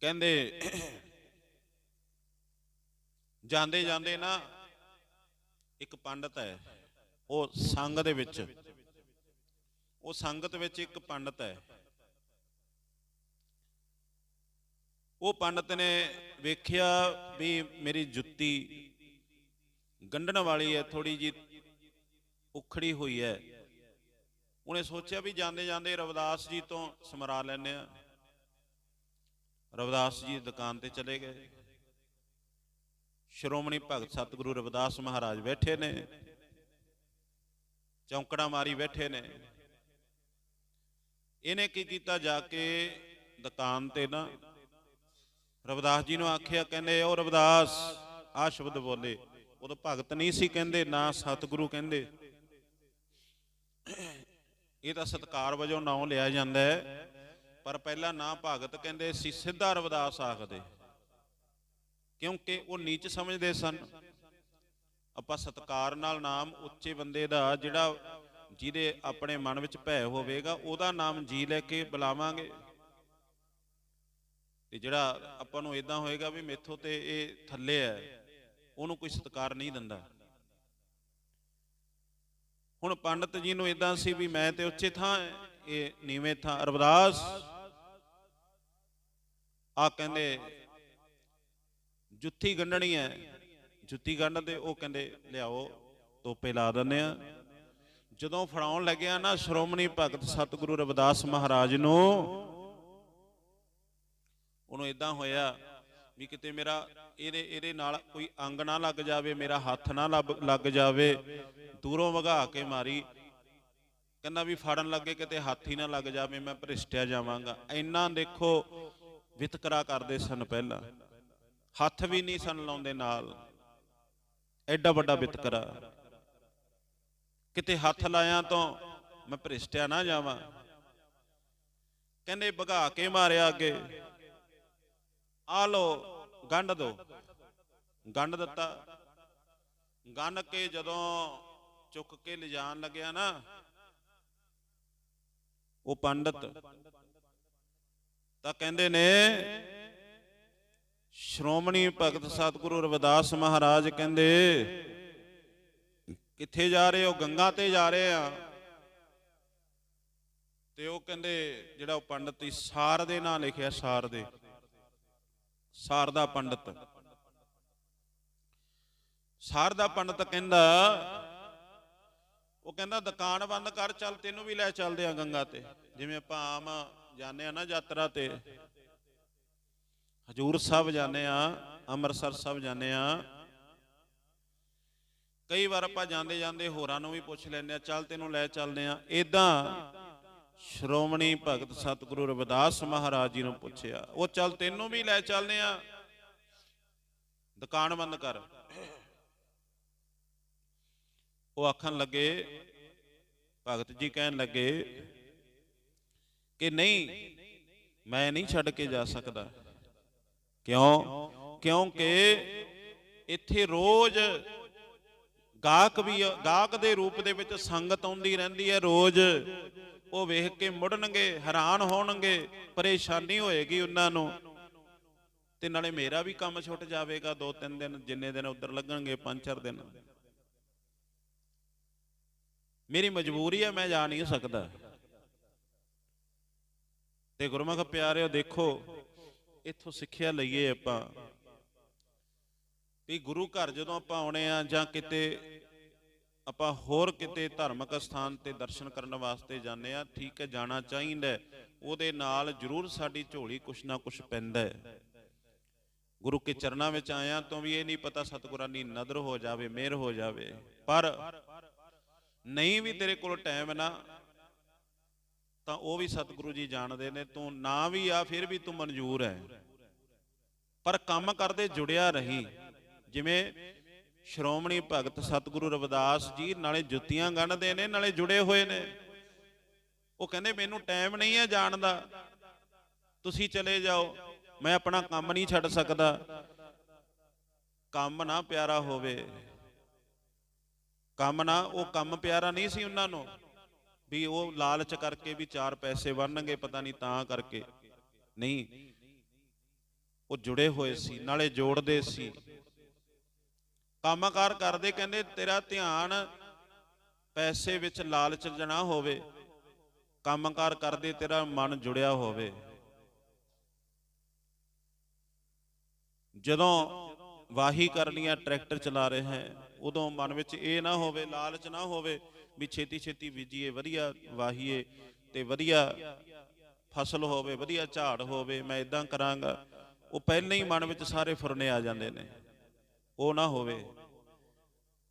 ਕਹਿੰਦੇ ਜਾਂਦੇ ਜਾਂਦੇ ਨਾ ਇੱਕ ਪੰਡਤ ਹੈ, ਉਹ ਸੰਗ ਦੇ ਵਿੱਚ। ਉਹ ਸੰਗਤ ਵਿੱਚ ਇੱਕ ਪੰਡਤ ਹੈ। ਉਹ ਪੰਡਤ ਨੇ ਵੇਖਿਆ ਵੀ ਮੇਰੀ ਜੁੱਤੀ ਗੰਢਣ ਵਾਲੀ ਹੈ ਥੋੜੀ ਜੀ ਉਖੜੀ ਹੋਈ ਹੈ। ਉਹਨੇ ਸੋਚਿਆ ਵੀ ਜਾਂਦੇ ਜਾਂਦੇ ਰਵਿਦਾਸ ਜੀ ਤੋਂ ਸਮਰਾ ਲੈਨੇ ਆ ਰਵਿਦਾਸ ਜੀ ਦੁਕਾਨ ਤੇ ਚਲੇ ਗਏ। ਸ਼੍ਰੋਮਣੀ ਭਗਤ ਸਤਿਗੁਰੂ ਰਵਿਦਾਸ ਮਹਾਰਾਜ ਬੈਠੇ ਨੇ, ਚੌਂਕੜਾ ਮਾਰੀ ਬੈਠੇ ਨੇ। ਇਹਨੇ ਕੀ ਕੀਤਾ ਜਾ ਕੇ ਦੁਕਾਨ ਤੇ ਨਾ, ਰਵਿਦਾਸ ਜੀ ਨੂੰ ਆਖਿਆ, ਕਹਿੰਦੇ ਉਹ ਰਵਿਦਾਸ ਆ ਸ਼ਬਦ ਬੋਲੇ। ਉਦੋਂ ਭਗਤ ਨਹੀਂ ਸੀ ਕਹਿੰਦੇ, ਨਾ ਸਤਿਗੁਰੂ ਕਹਿੰਦੇ। ਇਹ ਤਾਂ ਸਤਕਾਰ ਵਜੋਂ ਨਾਮ ਲਿਆ ਜਾਂਦਾ ਹੈ, ਪਰ ਪਹਿਲਾਂ ਨਾ ਭਗਤ ਕਹਿੰਦੇ ਸੀ, ਸਿੱਧਾ ਰਵਿਦਾਸ ਆਖਦੇ। ਕਿਉਂਕਿ ਉਹ ਨੀਚ ਸਮਝਦੇ ਸਨ। ਆਪਾਂ ਸਤਕਾਰ ਨਾਲ ਨਾਮ ਉੱਚੇ ਬੰਦੇ ਦਾ ਜਿਹੜਾ ਜਿਹਦੇ ਆਪਣੇ ਮਨ ਵਿੱਚ ਭੈ ਹੋਵੇਗਾ, ਉਹਦਾ ਨਾਮ ਜੀ ਲੈ ਕੇ ਬੁਲਾਵਾਂਗੇ। ਤੇ ਜਿਹੜਾ ਆਪਾਂ ਨੂੰ ਇਦਾਂ ਹੋਏਗਾ ਵੀ ਮੇਥੋਂ ਤੇ ਇਹ ਥੱਲੇ ਹੈ, ਉਹਨੂੰ ਕੋਈ ਸਤਕਾਰ ਨਹੀਂ ਦਿੰਦਾ। ਹੁਣ ਪੰਡਤ ਜੀ ਨੂੰ ਇਦਾਂ ਸੀ ਵੀ ਮੈਂ ਤੇ ਉੱਚੇ ਥਾਂ ਇਹ ਨੀਵੇਂ ਥਾਂ, ਅਰਵਦਾਸ। ਆ ਕਹਿੰਦੇ ਜੁੱਤੀ ਗੰਢਣੀ ਹੈ। ਜੁੱਤੀ ਗੰਢਦੇ ਉਹ ਕਹਿੰਦੇ, ਲਿਆਓ, ਤੋਪੇ ਲਾ ਦਿੰਦੇ ਆ ਜਦੋਂ ਫੜਾਉਣ ਲੱਗਿਆ ਨਾ, ਸ਼੍ਰੋਮਣੀ ਭਗਤ ਸਤਿਗੁਰੂ ਰਵਿਦਾਸ ਮਹਾਰਾਜ ਨੂੰ, ਉਹਨੂੰ ਇਦਾਂ ਹੋਇਆ ਵੀ ਕਿਤੇ ਮੇਰਾ ਇਹਦੇ ਇਹਦੇ ਨਾਲ ਕੋਈ ਅੰਗ ਨਾ ਲੱਗ ਜਾਵੇ, ਮੇਰਾ ਹੱਥ ਨਾ ਲੱਗ- ਲੱਗ ਜਾਵੇ, ਦੂਰੋਂ ਵਗਾ ਕੇ ਮਾਰੀ। ਕਹਿੰਦਾ ਵੀ ਫੜਨ ਲੱਗੇ ਕਿਤੇ ਹੱਥ ਹੀ ਨਾ ਲੱਗ ਜਾਵੇ, ਮੈਂ ਭ੍ਰਿਸ਼ਟਿਆ ਜਾਵਾਂਗਾ। ਇੰਨਾ ਦੇਖੋ, ਵਿਤਕਰਾ ਕਰਦੇ ਸਨ ਪਹਿਲਾਂ। ਹੱਥ ਵੀ ਨਹੀਂ ਸਨ ਲਾਉਂਦੇ ਨਾਲ। ਐਡਾ ਵੱਡਾ ਵਿਤਕਰਾ ਕਿਤੇ ਹੱਥ ਲਾਇਆ ਤਾਂ ਮੈਂ ਭ੍ਰਿਸ਼ਟਿਆ ਨਾ ਜਾਵਾਂ। ਕਹਿੰਦੇ ਭਗਾ ਕੇ ਮਾਰਿਆ ਅੱਗੇ। ਆ ਲੋ ਗੰਢ ਦੋ। ਗੰਢ ਦਿੱਤਾ। ਗੰਢ ਕੇ ਜਦੋਂ ਚੁੱਕ ਕੇ ਲਿਜਾਣ ਲੱਗਿਆ ਨਾ, ਉਹ ਪੰਡਤ ਤਾਂ ਕਹਿੰਦੇ ਨੇ ਸ਼੍ਰੋਮਣੀ ਭਗਤ ਸਤਿਗੁਰੂ ਰਵਿਦਾਸ ਮਹਾਰਾਜ ਕਹਿੰਦੇ, ਕਿੱਥੇ ਜਾ ਰਹੇ ਹੋ? ਗੰਗਾ ਤੇ ਜਾ ਰਹੇ ਆ। ਤੇ ਉਹ ਕਹਿੰਦੇ, ਜਿਹੜਾ ਉਹ ਪੰਡਤ ਸੀ, ਸਾਰ ਦੇ ਨਾਂ ਲਿਖਿਆ, ਸਾਰ ਦੇ। ਸਾਰਦਾ ਪੰਡਤ। ਸਾਰਦਾ ਪੰਡਤ ਕਹਿੰਦਾ, ਉਹ ਕਹਿੰਦਾ, ਦੁਕਾਨ ਬੰਦ ਕਰ, ਚੱਲ ਤੈਨੂੰ ਵੀ ਲੈ ਚੱਲਦੇ ਆ ਗੰਗਾ ਤੇ। ਜਿਵੇਂ ਆਪਾਂ ਆਮ ਜਾਂਦੇ ਆ ਨਾ ਯਾਤਰਾ ਤੇ। ਹਜੂਰ ਸਾਹਿਬ ਜਾਂਦੇ ਆ ਅੰਮ੍ਰਿਤਸਰ ਸਾਹਿਬ ਜਾਂਦੇ ਆ ਕਈ ਵਾਰ ਆਪਾਂ ਜਾਂਦੇ ਜਾਂਦੇ ਹੋਰਾਂ ਨੂੰ ਵੀ ਪੁੱਛ ਲੈਂਦੇ ਆ ਚੱਲ ਤੈਨੂੰ ਲੈ ਚੱਲਦੇ ਆ ਇਦਾਂ ਸ਼੍ਰੋਮਣੀ ਭਗਤ ਸਤਿਗੁਰੂ ਰਵਿਦਾਸ ਮਹਾਰਾਜ ਜੀ ਨੂੰ ਪੁੱਛਿਆ, ਉਹ ਚੱਲ ਤੈਨੂੰ ਵੀ ਲੈ ਚੱਲਦੇ ਆ ਦੁਕਾਨ ਬੰਦ ਕਰ। ਉਹ ਆਖਣ ਲੱਗੇ, ਭਗਤ ਜੀ ਕਹਿਣ ਲੱਗੇ ਕਿ ਨਹੀਂ, ਮੈਂ ਨਹੀਂ ਛੱਡ ਕੇ ਜਾ ਸਕਦਾ। ਕਿਉਂ? ਕਿਉਂਕਿ ਇੱਥੇ ਰੋਜ਼ ਗਾਹਕ ਵੀ, ਗਾਹਕ ਦੇ ਰੂਪ ਦੇ ਵਿੱਚ ਸੰਗਤ ਆਉਂਦੀ ਰਹਿੰਦੀ ਹੈ, ਰੋਜ਼ ਉਹ ਵੇਖ ਕੇ ਮੁੜਨਗੇ, ਹੈਰਾਨ ਹੋਣਗੇ, ਪਰੇਸ਼ਾਨੀ ਹੋਏਗੀ ਉਹਨਾਂ ਨੂੰ। ਤੇ ਨਾਲੇ ਮੇਰਾ ਵੀ ਕੰਮ ਛੁੱਟ ਜਾਵੇਗਾ ਦੋ ਤਿੰਨ ਦਿਨ, ਜਿੰਨੇ ਦਿਨ ਉੱਧਰ ਲੱਗਣਗੇ, ਪੰਜ ਚਾਰ ਦਿਨ। ਮੇਰੀ ਮਜਬੂਰੀ ਹੈ, ਮੈਂ ਜਾ ਨਹੀਂ ਸਕਦਾ। ਤੇ ਗੁਰਮੁਖ ਪਿਆਰਿਓ, ਦੇਖੋ ਇੱਥੋਂ ਸਿੱਖਿਆ ਲਈਏ ਆਪਾਂ। ਵੀ ਗੁਰੂ ਘਰ ਜਦੋਂ ਆਪਾਂ ਆਉਣੇ ਆ ਜਾਂ ਕਿਤੇ ਆਪਾਂ ਹੋਰ ਕਿਤੇ ਧਾਰਮਿਕ ਸਥਾਨ ਤੇ ਦਰਸ਼ਨ ਕਰਨ ਵਾਸਤੇ ਜਾਂਦੇ ਆ, ਠੀਕ ਹੈ, ਜਾਣਾ ਚਾਹੀਦਾ ਉਹਦੇ ਨਾਲ ਜ਼ਰੂਰ ਸਾਡੀ ਝੋਲੀ ਕੁਛ ਨਾ ਕੁਛ ਪੈਂਦਾ ਹੈ। ਗੁਰੂ ਕੇ ਚਰਨਾਂ ਵਿੱਚ ਆਇਆ ਤੋਂ ਵੀ ਇਹ ਨਹੀਂ ਪਤਾ ਸਤਿਗੁਰਾਂ ਦੀ ਨਦਰ ਹੋ ਜਾਵੇ, ਮਿਹਰ ਹੋ ਜਾਵੇ, ਪਰ ਨਹੀਂ ਵੀ ਤੇਰੇ ਕੋਲ ਟਾਈਮ ਨਾ ਤਾਂ ਉਹ ਵੀ ਸਤਿਗੁਰੂ ਜੀ ਜਾਣਦੇ ਨੇ, ਤੂੰ ਨਾ ਵੀ ਆ, ਫਿਰ ਵੀ ਤੂੰ ਮਨਜ਼ੂਰ ਹੈ। ਪਰ ਕੰਮ ਕਰਦੇ ਜੁੜਿਆ ਰਹੀ। ਜਿਵੇਂ ਸ਼੍ਰੋਮਣੀ ਭਗਤ ਸਤਿਗੁਰੂ ਰਵਿਦਾਸ ਜੀ ਨਾਲੇ ਜੁੱਤੀਆਂ ਗੰਢਦੇ ਨੇ, ਨਾਲੇ ਜੁੜੇ ਹੋਏ ਨੇ। ਉਹ ਕਹਿੰਦੇ, ਮੈਨੂੰ ਟਾਈਮ ਨਹੀਂ ਹੈ ਜਾਣ ਦਾ। ਤੁਸੀਂ ਚਲੇ ਜਾਓ। ਮੈਂ ਆਪਣਾ ਕੰਮ ਨਹੀਂ ਛੱਡ ਸਕਦਾ। ਕੰਮ ਨਾ ਪਿਆਰਾ ਹੋਵੇ। ਕੰਮ ਨਾ, ਉਹ ਕੰਮ ਪਿਆਰਾ ਨਹੀਂ ਸੀ ਉਹਨਾਂ ਨੂੰ। ਵੀ ਉਹ ਲਾਲਚ ਕਰਕੇ ਵੀ ਚਾਰ ਪੈਸੇ ਬਣਨਗੇ ਪਤਾ ਨਹੀਂ ਤਾਂ ਕਰਕੇ। ਨਹੀਂ, ਉਹ ਜੁੜੇ ਹੋਏ ਸੀ, ਨਾਲੇ ਜੋੜਦੇ ਸੀ। ਕੰਮਕਾਰ ਕਰਦੇ, ਕਹਿੰਦੇ ਤੇਰਾ ਧਿਆਨ ਪੈਸੇ ਵਿੱਚ ਲਾਲਚ ਜਣਾ ਹੋਵੇ, ਕੰਮਕਾਰ ਕਰਦੇ ਤੇਰਾ ਮਨ ਜੁੜਿਆ ਹੋਵੇ। ਜਦੋਂ ਵਾਹੀ ਕਰਨੀ ਆ ਟਰੈਕਟਰ ਚਲਾ ਰਹੇ ਹੈ, ਉਦੋਂ ਮਨ ਵਿੱਚ ਇਹ ਨਾ ਹੋਵੇ, ਲਾਲਚ ਨਾ ਹੋਵੇ ਵੀ ਛੇਤੀ ਛੇਤੀ ਬੀਜੀਏ, ਵਧੀਆ ਵਾਹੀਏ ਤੇ ਵਧੀਆ ਫਸਲ ਹੋਵੇ, ਵਧੀਆ ਝਾੜ ਹੋਵੇ, ਮੈਂ ਇਦਾਂ ਕਰਾਂਗਾ। ਉਹ ਪਹਿਲਾਂ ਹੀ ਮਨ ਵਿੱਚ ਸਾਰੇ ਫੁਰਨੇ ਆ ਜਾਂਦੇ ਨੇ। ਉਹ ਨਾ ਹੋਵੇ।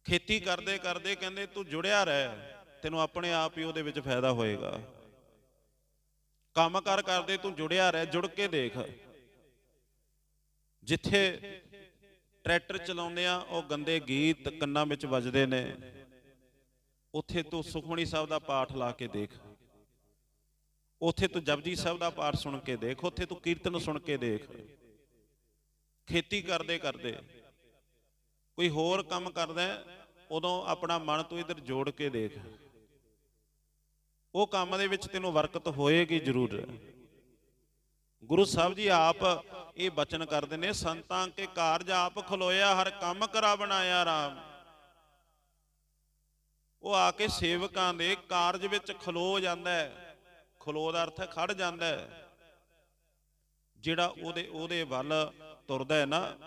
ਖੇਤੀ ਕਰਦੇ ਕਰਦੇ ਕਹਿੰਦੇ, ਤੂੰ ਜੁੜਿਆ ਰਹਿ, ਤੈਨੂੰ ਆਪਣੇ ਆਪ ਹੀ ਉਹਦੇ ਵਿੱਚ ਫਾਇਦਾ ਹੋਏਗਾ। ਕੰਮ ਕਰ ਕਰਦੇ, ਤੂੰ ਜੁੜਿਆ ਰਹਿ, ਜੁੜ ਕੇ ਦੇਖ। ਜਿੱਥੇ ਟਰੈਕਟਰ ਚਲਾਉਂਦੇ ਆ, ਉਹ ਗੰਦੇ ਗੀਤ ਕੰਨਾਂ ਵਿੱਚ ਵੱਜਦੇ ਨੇ। ਉੱਥੇ ਤੂੰ ਸੁਖਮਣੀ ਸਾਹਿਬ ਦਾ ਪਾਠ ਲਾ ਕੇ ਦੇਖ। ਉੱਥੇ ਤੂੰ ਜਪਜੀ ਸਾਹਿਬ ਦਾ ਪਾਠ ਸੁਣ ਕੇ ਦੇਖ। ਉੱਥੇ ਤੂੰ ਕੀਰਤਨ ਸੁਣ ਕੇ ਦੇਖ। ਖੇਤੀ ਕਰਦੇ ਕਰਦੇ ਕੋਈ ਹੋਰ ਕੰਮ ਕਰਦਾ ਉਦੋਂ ਆਪਣਾ ਮਨ ਤੂੰ ਇਧਰ ਜੋੜ ਕੇ ਦੇਖ। ਉਹ ਕੰਮ ਦੇ ਵਿੱਚ ਤੈਨੂੰ ਬਰਕਤ ਹੋਏਗੀ ਜ਼ਰੂਰ। ਗੁਰੂ ਸਾਹਿਬ ਜੀ ਆਪ ਇਹ ਬਚਨ ਕਰਦੇ ਨੇ, ਸੰਤਾਂ ਕੇ ਕਾਰਜ ਆਪ ਖਲੋਇਆ, ਹਰ ਕੰਮ ਕਰਾ ਬਣਾਇਆ ਰਾਮ। ਉਹ ਆ ਕੇ ਸੇਵਕਾਂ ਦੇ ਕਾਰਜ ਵਿੱਚ ਖਲੋ ਜਾਂਦਾ ਹੈ। ਖਲੋ ਦਾ ਅਰਥ ਹੈ ਖੜ ਜਾਂਦਾ ਹੈ। ਜਿਹੜਾ ਉਹਦੇ ਉਹਦੇ ਵੱਲ ਤੁਰਦਾ ਹੈ ਨਾ,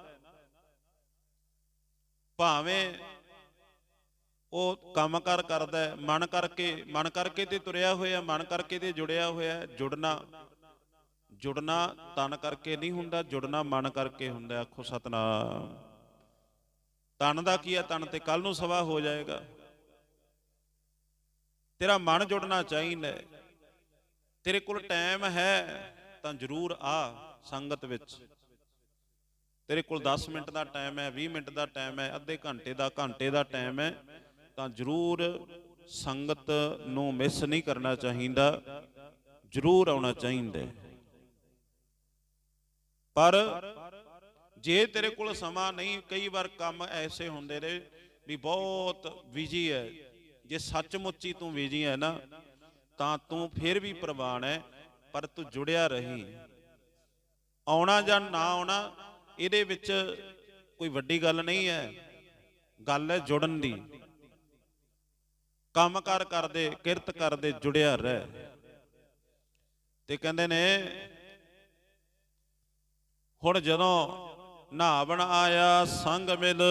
ਭਾਵੇਂ ਉਹ ਕੰਮ ਕਰ ਕਰਦਾ ਹੈ, ਮਨ ਕਰਕੇ ਮਨ ਕਰਕੇ ਤੇ ਤੁਰਿਆ ਹੋਇਆ, ਮਨ ਕਰਕੇ ਤੇ ਜੁੜਿਆ ਹੋਇਆ, ਜੁੜਨਾ ਜੁੜਨਾ ਤਨ ਕਰਕੇ ਨਹੀਂ ਹੁੰਦਾ, ਜੁੜਨਾ ਮਨ ਕਰਕੇ ਹੁੰਦਾ। ਆਖੋ ਸਤਨਾਮ। ਤਨ ਦਾ ਕੀ ਹੈ? ਤਨ ਤੇ ਕੱਲ ਨੂੰ ਸਵਾ ਹੋ ਜਾਏਗਾ। ਤੇਰਾ ਮਨ ਜੁੜਨਾ ਚਾਹੀਦਾ ਤੇਰੇ ਕੋਲ ਟਾਈਮ ਹੈ, ਤਾਂ ਜ਼ਰੂਰ ਆ ਸੰਗਤ ਵਿੱਚ। ਤੇਰੇ ਕੋਲ 10 ਮਿੰਟ ਦਾ ਟਾਈਮ ਹੈ 20 ਮਿੰਟ ਦਾ ਟਾਈਮ ਹੈ, ਅੱਧੇ ਘੰਟੇ ਦਾ ਘੰਟੇ ਦਾ ਟਾਈਮ ਹੈ, ਤਾਂ ਜ਼ਰੂਰ ਸੰਗਤ ਨੂੰ ਮਿਸ ਨਹੀਂ ਕਰਨਾ ਚਾਹੀਦਾ। ਜ਼ਰੂਰ ਆਉਣਾ ਚਾਹੀਦਾ ਪਰ ਜੇ ਤੇਰੇ ਕੋਲ ਸਮਾਂ ਨਹੀਂ, ਕਈ ਵਾਰ ਕੰਮ ਐਸੇ ਹੁੰਦੇ ਨੇ ਵੀ ਬਹੁਤ ਬਿਜ਼ੀ ਹੈ ਜੇ ਸੱਚਮੁੱਚ ਹੀ ਤੂੰ ਬਿਜ਼ੀ ਹੈ ਨਾ, ਤਾਂ ਤੂੰ ਫਿਰ ਵੀ ਪ੍ਰਵਾਨ ਹੈ ਪਰ ਤੂੰ ਜੁੜਿਆ ਰਹੀ। ਆਉਣਾ ਜਾਂ ਨਾ ਆਉਣਾ, ਇਹਦੇ ਵਿੱਚ ਕੋਈ ਵੱਡੀ ਗੱਲ ਨਹੀਂ ਹੈ ਗੱਲ ਹੈ ਜੁੜਨ ਦੀ। ਕੰਮਕਾਰ ਕਰਦੇ, ਕਿਰਤ ਕਰਦੇ ਜੁੜਿਆ ਰਹਿ। ਤੇ ਕਹਿੰਦੇ ਨੇ, ਹੁਣ ਜਦੋਂ ਨਹਾਵਣ ਆਇਆ ਸੰਗ ਮਿਲ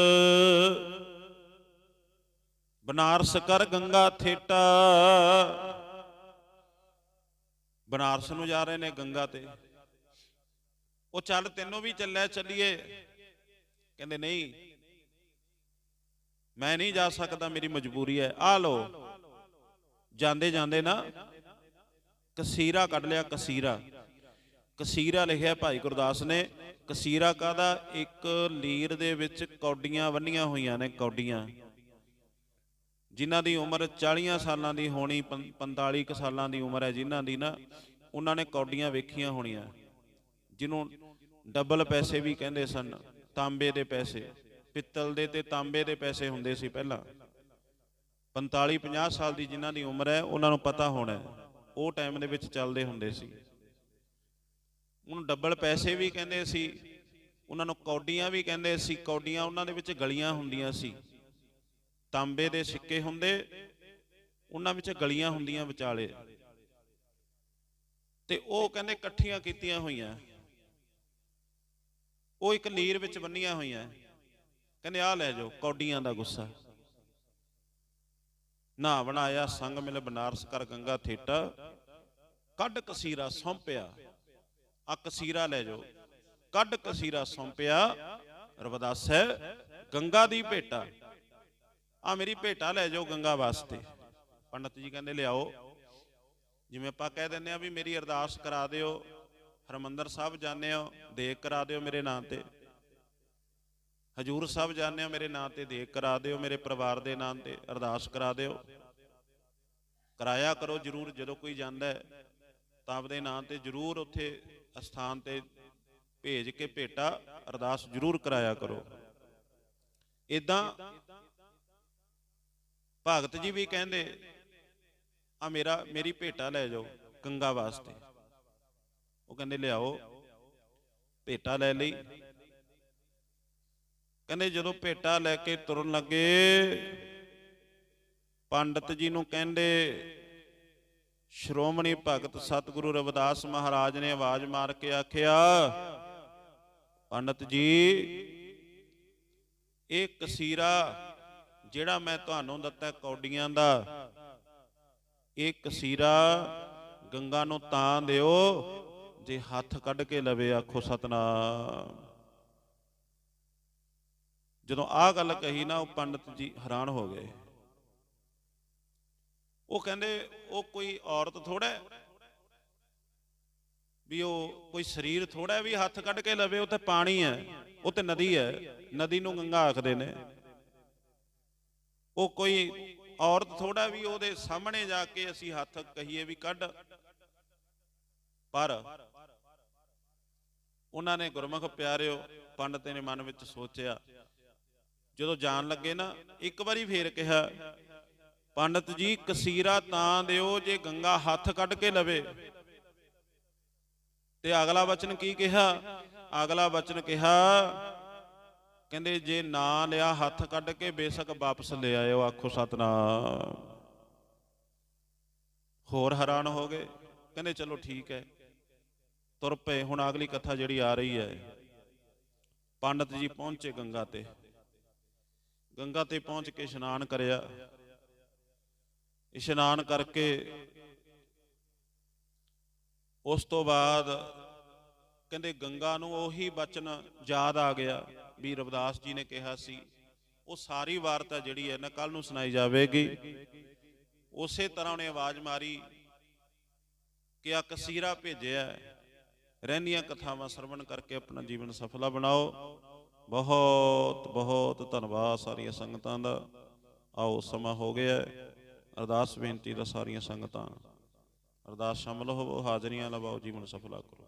ਬਨਾਰਸ ਕਰ ਗੰਗਾ ਥੇਟਾ। ਬਨਾਰਸ ਨੂੰ ਜਾ ਰਹੇ ਨੇ ਗੰਗਾ ਤੇ। ਉਹ ਚੱਲ ਤੈਨੂੰ ਵੀ ਚੱਲਿਆ, ਚੱਲੀਏ। ਕਹਿੰਦੇ ਨਹੀਂ, ਮੈਂ ਨਹੀਂ ਜਾ ਸਕਦਾ, ਮੇਰੀ ਮਜਬੂਰੀ ਹੈ। ਆ ਲੋ ਜਾਂਦੇ ਜਾਂਦੇ ਨਾ ਕਸੀਰਾ ਕੱਢ ਲਿਆ, ਕਸੀਰਾ। ਕਸੀਰਾ ਲਿਖਿਆ ਭਾਈ ਗੁਰਦਾਸ ਨੇ। ਕਸੀਰਾ ਕਾਦਾ ਇੱਕ ਲੀਰ ਦੇ ਵਿੱਚ ਕੌਡੀਆਂ ਬੰਨੀਆਂ ਹੋਈਆਂ ਨੇ, ਕੌਡੀਆਂ। ਜਿਨ੍ਹਾਂ ਦੀ ਉਮਰ 40 ਸਾਲਾਂ ਦੀ ਹੋਣੀ, ਪੰ- 45 ਕੁ ਸਾਲਾਂ ਦੀ ਉਮਰ ਹੈ ਜਿਨ੍ਹਾਂ ਦੀ ਨਾ, ਉਹਨਾਂ ਨੇ ਕੌਡੀਆਂ ਵੇਖੀਆਂ ਹੋਣੀਆਂ, ਜਿਹਨੂੰ ਡਬਲ ਪੈਸੇ ਵੀ ਕਹਿੰਦੇ ਸਨ, ਤਾਂਬੇ ਦੇ ਪੈਸੇ, ਪਿੱਤਲ ਦੇ ਤੇ ਤਾਂਬੇ ਦੇ ਪੈਸੇ ਹੁੰਦੇ ਸੀ ਪਹਿਲਾਂ। 45 50 ਸਾਲ ਦੀ ਜਿਨ੍ਹਾਂ ਦੀ ਉਮਰ ਹੈ, ਉਹਨਾਂ ਨੂੰ ਪਤਾ ਹੋਣਾ ਉਹ ਟਾਈਮ ਦੇ ਵਿੱਚ ਚੱਲਦੇ ਹੁੰਦੇ ਸੀ। ਉਹਨੂੰ ਡਬਲ ਪੈਸੇ ਵੀ ਕਹਿੰਦੇ ਸੀ, ਉਹਨਾਂ ਨੂੰ ਕੌਡੀਆਂ ਵੀ ਕਹਿੰਦੇ ਸੀ, ਕੌਡੀਆਂ ਉਹਨਾਂ ਦੇ ਵਿੱਚ ਗਲੀਆਂ ਹੁੰਦੀਆਂ ਸੀ। ਤਾਂਬੇ ਦੇ ਸਿੱਕੇ ਹੁੰਦੇ, ਉਹਨਾਂ ਵਿੱਚ ਗਲੀਆਂ ਹੁੰਦੀਆਂ ਵਿਚਾਲੇ। ਤੇ ਉਹ ਕਹਿੰਦੇ ਇਕੱਠੀਆਂ ਕੀਤੀਆਂ ਹੋਈਆਂ। ਉਹ ਇੱਕ ਨੀਰ ਵਿੱਚ ਬੰਨੀਆਂ ਹੋਈਆਂ। ਕਹਿੰਦੇ, ਆਹ ਲੈ ਜਾਓ, ਕੌਡੀਆਂ ਦਾ ਗੁੱਸਾ। ਨਾ ਬਣਾਇਆ, ਸੰਗ ਮਿਲ ਬਨਾਰਸ ਕਰ ਗੰਗਾ ਥੇਟਾ। ਕੱਢ ਕਸੀਰਾ ਸੌਂਪਿਆ। ਆ ਕਸੀਰਾ ਲੈ ਜਾਓ। ਕੱਢ ਕਸੀਰਾ ਸੌਂਪਿਆ। ਰਵਦਾਸ ਗੰਗਾ ਦੀ ਭੇਟਾ। ਆ ਮੇਰੀ ਭੇਟਾ ਲੈ ਜਾਓ ਗੰਗਾ ਵਾਸਤੇ। ਪੰਡਤ ਜੀ ਕਹਿੰਦੇ, ਲਿਆਓ। ਜਿਵੇਂ ਆਪਾਂ ਕਹਿ ਦਿੰਦੇ ਆ ਵੀ ਮੇਰੀ ਅਰਦਾਸ ਕਰਾ ਦਿਓ, ਹਰਮੰਦਰ ਸਾਹਿਬ ਜਾਂਦੇ ਹੋ ਦੇਖ ਕਰਾ ਦਿਓ ਮੇਰੇ ਨਾਂ ਤੇ। ਹਜੂਰ ਸਾਹਿਬ ਜਾਂਦੇ ਹੋ, ਮੇਰੇ ਨਾਂ ਤੇ ਦੇਖ ਕਰਾ ਦਿਓ, ਮੇਰੇ ਪਰਿਵਾਰ ਦੇ ਨਾਂ ਤੇ ਅਰਦਾਸ ਕਰਾ ਦਿਓ। ਕਰਾਇਆ ਕਰੋ ਜਰੂਰ, ਜਦੋਂ ਕੋਈ ਜਾਂਦਾ ਹੈ, ਤਾਂ ਆਪਦੇ ਨਾਂ ਤੇ ਜਰੂਰ ਉੱਥੇ ਅਸਥਾਨ ਤੇ ਭੇਜ ਕੇ ਭੇਟਾ ਅਰਦਾਸ ਜਰੂਰ ਕਰਾਇਆ ਕਰੋ। ਇਦਾਂ ਭਗਤ ਜੀ ਵੀ ਕਹਿੰਦੇ, ਆ ਮੇਰਾ, ਮੇਰੀ ਭੇਟਾ ਲੈ ਜਾਓ ਗੰਗਾ ਵਾਸਤੇ। ਉਹ ਕਹਿੰਦੇ, ਲਿਆਓ। ਭੇਟਾ ਲੈ ਲਈ। ਕਹਿੰਦੇ, ਜਦੋਂ ਭੇਟਾ ਲੈ ਕੇ ਤੁਰਨ ਲੱਗੇ, ਪੰਡਤ ਜੀ ਨੂੰ ਕਹਿੰਦੇ, ਸ਼੍ਰੋਮਣੀ ਭਗਤ ਸਤਿਗੁਰੂ ਰਵਿਦਾਸ ਮਹਾਰਾਜ ਨੇ ਆਵਾਜ਼ ਮਾਰ ਕੇ ਆਖਿਆ, ਪੰਡਤ ਜੀ, ਇਹ ਕਸੀਰਾ ਜਿਹੜਾ ਮੈਂ ਤੁਹਾਨੂੰ ਦਿੱਤਾ ਕੌਡੀਆਂ ਦਾ, ਇਹ ਕਸੀਰਾ ਗੰਗਾ ਨੂੰ ਤਾਂ ਦਿਓ ਜੇ ਹੱਥ ਕੱਢ ਕੇ ਲਵੇ, ਆਖੋ ਸਤਨਾਮ। ਜਦੋਂ ਆਹ ਗੱਲ ਕਹੀ ਨਾ, ਉਹ ਪੰਡਤ ਜੀ ਹੈਰਾਨ ਹੋ ਗਏ। ਉਹ ਕਹਿੰਦੇ, ਉਹ ਕੋਈ ਔਰਤ ਥੋੜਾ ਵੀ ਉਹ ਕੋਈ ਸਰੀਰ ਥੋੜਾ ਵੀ ਹੱਥ ਕੱਢ ਕੇ ਲਵੇ, ਉਹ ਤੇ ਪਾਣੀ ਹੈ, ਉਹ ਤੇ ਨਦੀ ਹੈ। ਨਦੀ ਨੂੰ ਗੰਗਾ ਆਖਦੇ ਨੇ। ਉਹ ਕੋਈ ਔਰਤ ਥੋੜਾ ਵੀ ਉਹਦੇ ਸਾਹਮਣੇ ਜਾ ਕੇ ਅਸੀਂ ਹੱਥ ਕਹੀਏ ਵੀ ਕੱਢ। ਪਰ ਉਹਨਾਂ ਨੇ ਗੁਰਮੁਖ ਪਿਆਰਿਓ, ਪੰਡਤ ਨੇ ਮਨ ਵਿੱਚ ਸੋਚਿਆ। ਜਦੋਂ ਜਾਣ ਲੱਗੇ ਨਾ, ਇੱਕ ਵਾਰੀ ਫੇਰ ਕਿਹਾ, ਪੰਡਤ ਜੀ, ਕਸੀਰਾ ਤਾਂ ਦਿਓ ਜੇ ਗੰਗਾ ਹੱਥ ਕੱਢ ਕੇ ਲਵੇ। ਤੇ ਅਗਲਾ ਵਚਨ ਕੀ ਕਿਹਾ? ਅਗਲਾ ਵਚਨ ਕਿਹਾ ਕਹਿੰਦੇ ਜੇ ਨਾ ਲਿਆ ਹੱਥ ਕੱਢ ਕੇ ਬੇਸ਼ੱਕ ਵਾਪਸ ਲੈ ਆਇਓ, ਆਖੋ ਸਤਨਾਮ। ਹੋਰ ਹੈਰਾਨ ਹੋ ਗਏ, ਕਹਿੰਦੇ ਚਲੋ ਠੀਕ ਹੈ। ਤੁਰ ਪਏ, ਹੁਣ ਅਗਲੀ ਕਥਾ ਜਿਹੜੀ ਆ ਰਹੀ ਹੈ, ਪੰਡਤ ਜੀ ਪਹੁੰਚੇ ਗੰਗਾ ਤੇ। ਗੰਗਾ ਤੇ ਪਹੁੰਚ ਕੇ ਇਸ਼ਨਾਨ ਕਰਿਆ। ਇਸ਼ਨਾਨ ਕਰਕੇ ਉਸ ਤੋਂ ਬਾਅਦ ਕਹਿੰਦੇ ਗੰਗਾ ਨੂੰ ਉਹੀ ਬਚਨ ਯਾਦ ਆ ਗਿਆ। ਵੀ ਰਵਿਦਾਸ ਜੀ ਨੇ ਕਿਹਾ ਸੀ, ਉਹ ਸਾਰੀ ਵਾਰਤਾ ਜਿਹੜੀ ਹੈ ਨਾ ਕੱਲ ਨੂੰ ਸੁਣਾਈ ਜਾਵੇਗੀ। ਉਸੇ ਤਰ੍ਹਾਂ ਉਹਨੇ ਆਵਾਜ਼ ਮਾਰੀ ਕਿ ਆ ਕਸੀਰਾ ਭੇਜਿਆ ਹੈ। ਰਹਿੰਦੀਆਂ ਕਥਾਵਾਂ ਸਰਵਣ ਕਰਕੇ ਆਪਣਾ ਜੀਵਨ ਸਫਲਾ ਬਣਾਓ। ਬਹੁਤ ਬਹੁਤ ਧੰਨਵਾਦ ਸਾਰੀਆਂ ਸੰਗਤਾਂ ਦਾ। ਆਓ, ਸਮਾਂ ਹੋ ਗਿਆ ਅਰਦਾਸ ਬੇਨਤੀ ਦਾ ਸਾਰੀਆਂ ਸੰਗਤਾਂ ਅਰਦਾਸ ਸ਼ਾਮਲ ਹੋਵੋ, ਹਾਜ਼ਰੀਆਂ ਲਵਾਓ, ਜੀਵਨ ਸਫਲਾ ਕਰੋ।